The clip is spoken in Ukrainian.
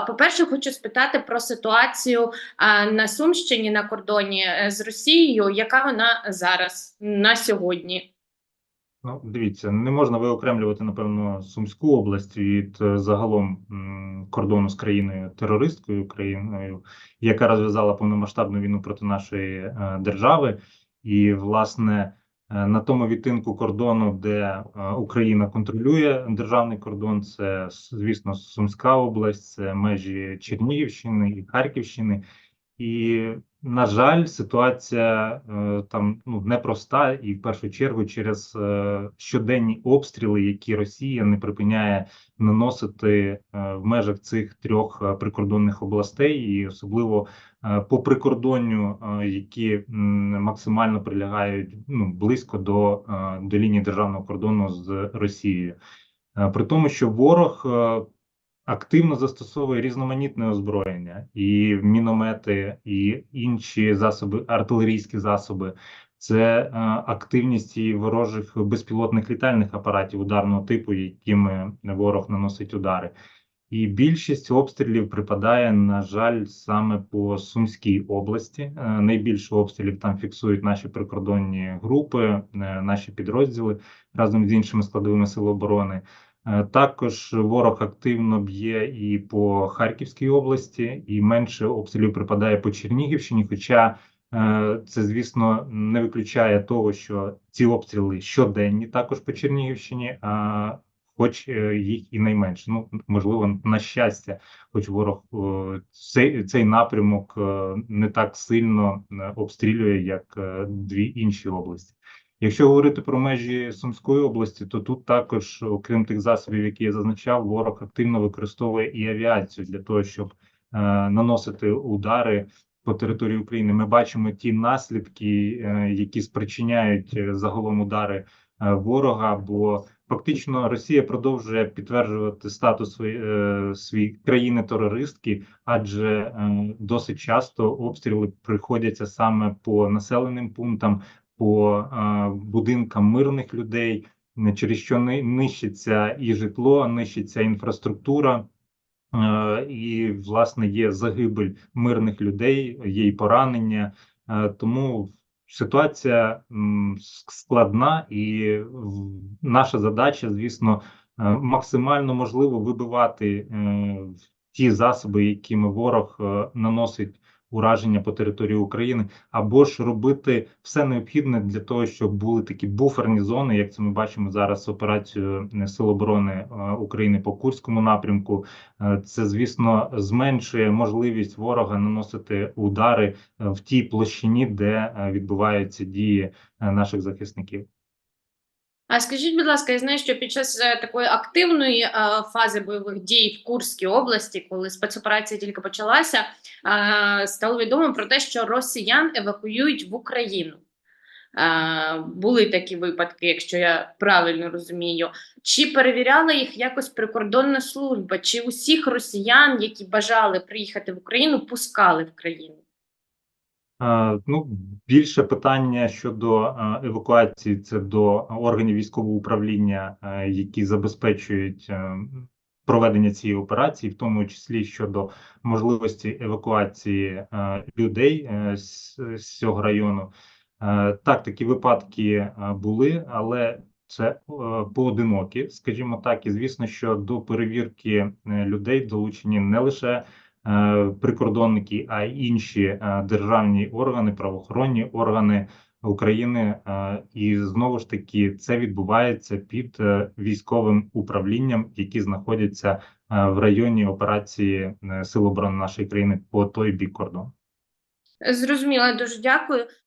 По-перше, хочу спитати про ситуацію на Сумщині на кордоні е, з Росією. Яка вона зараз на сьогодні? Ну, дивіться, не можна виокремлювати, напевно, Сумську область від е, загалом кордону з країною терористкою країною, яка розв'язала повномасштабну війну проти нашої е, держави. І, власне, на тому відтинку кордону, де е, Україна контролює державний кордон, це, звісно, Сумська область, це межі Чернігівщини і Харківщини. І, на жаль, ситуація е, там ну непроста, і в першу чергу через е, щоденні обстріли, які Росія не припиняє наносити е, в межах цих трьох прикордонних областей, і особливо по прикордонню, які максимально прилягають ну близько до, до лінії державного кордону з Росією. При тому, що ворог активно застосовує різноманітне озброєння, і міномети, і інші засоби, артилерійські засоби. Це е, активність ворожих безпілотних літальних апаратів ударного типу, якими ворог наносить удари. І більшість обстрілів припадає, на жаль, саме по Сумській області. Е, Найбільше обстрілів там фіксують наші прикордонні групи, е, наші підрозділи разом з іншими складовими сил оборони. Е, Також ворог активно б'є і по Харківській області, і менше обстрілів припадає по Чернігівщині. Хоча е, це, звісно, не виключає того, що ці обстріли щоденні також по Чернігівщині, а хоч е, їх і найменше. Ну можливо, на щастя, хоч ворог цей, цей напрямок не так сильно обстрілює, як дві інші області. Якщо говорити про межі Сумської області, то тут також, окрім тих засобів, які я зазначав, ворог активно використовує і авіацію для того, щоб е, наносити удари по території України. Ми бачимо ті наслідки, е, які спричиняють е, загалом удари е, ворога. Бо фактично Росія продовжує підтверджувати статус е, свій країни-терористки, адже е, досить часто обстріли приходяться саме по населеним пунктам по будинкам мирних людей, через що ни- нищиться і житло, нищиться інфраструктура, і власне є загибель мирних людей, є і поранення. Тому ситуація складна, і наша задача, звісно, максимально можливо вибивати е, ті засоби, якими ворог е, наносить ураження по території України, або ж робити все необхідне для того, щоб були такі буферні зони, як це ми бачимо зараз операцію е, Сил оборони е, України по Курському напрямку. Е, Це, звісно, зменшує можливість ворога наносити удари в тій площині, де відбуваються дії наших захисників. А скажіть, будь ласка, я знаю, що під час е, такої активної е, фази бойових дій в Курській області, коли спецоперація тільки почалася, е, стало відомо про те, що росіян евакуюють в Україну. Були такі випадки, якщо я правильно розумію. Чи перевіряла їх якось прикордонна служба? Чи усіх росіян, які бажали приїхати в Україну, пускали в країну? Е, Ну, більше питання щодо е, евакуації це до органів військового управління, е, які забезпечують проведення цієї операції, в тому числі щодо можливості евакуації людей з, цього району. Так, такі випадки були, але це поодинокі, скажімо так, і звісно, що до перевірки людей долучені не лише прикордонники, а інші е, державні органи, правоохоронні органи України. Е, І знову ж таки це відбувається під е, військовим управлінням, які знаходяться е, в районі операції е, Сил оборони нашої країни по той бік кордону. Зрозуміло, дуже дякую.